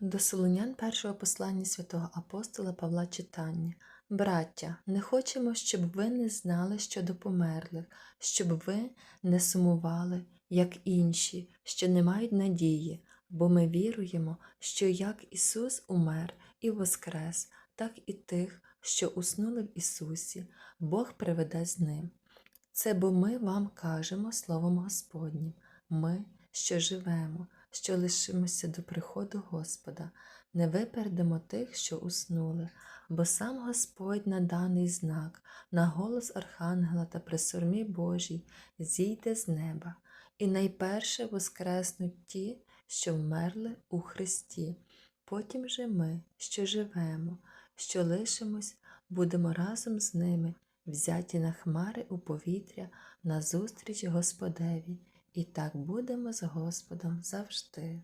До Солонян першого послання святого апостола Павла читання. Браття, не хочемо, щоб ви не знали щодо померлих, щоб ви не сумували, як інші, що не мають надії, бо ми віруємо, що як Ісус умер і воскрес, так і тих, що уснули в Ісусі, Бог приведе з ним. Це бо ми вам кажемо Словом Господнім, ми, що живемо, що лишимося до приходу Господа, не випередимо тих, що уснули, бо сам Господь на даний знак, на голос Архангела та при сурмі Божій зійде з неба, і найперше воскреснуть ті, що вмерли у Христі. Потім же ми, що живемо, що лишимось, будемо разом з ними взяті на хмари у повітря назустріч Господеві, і так будемо з Господом завжди.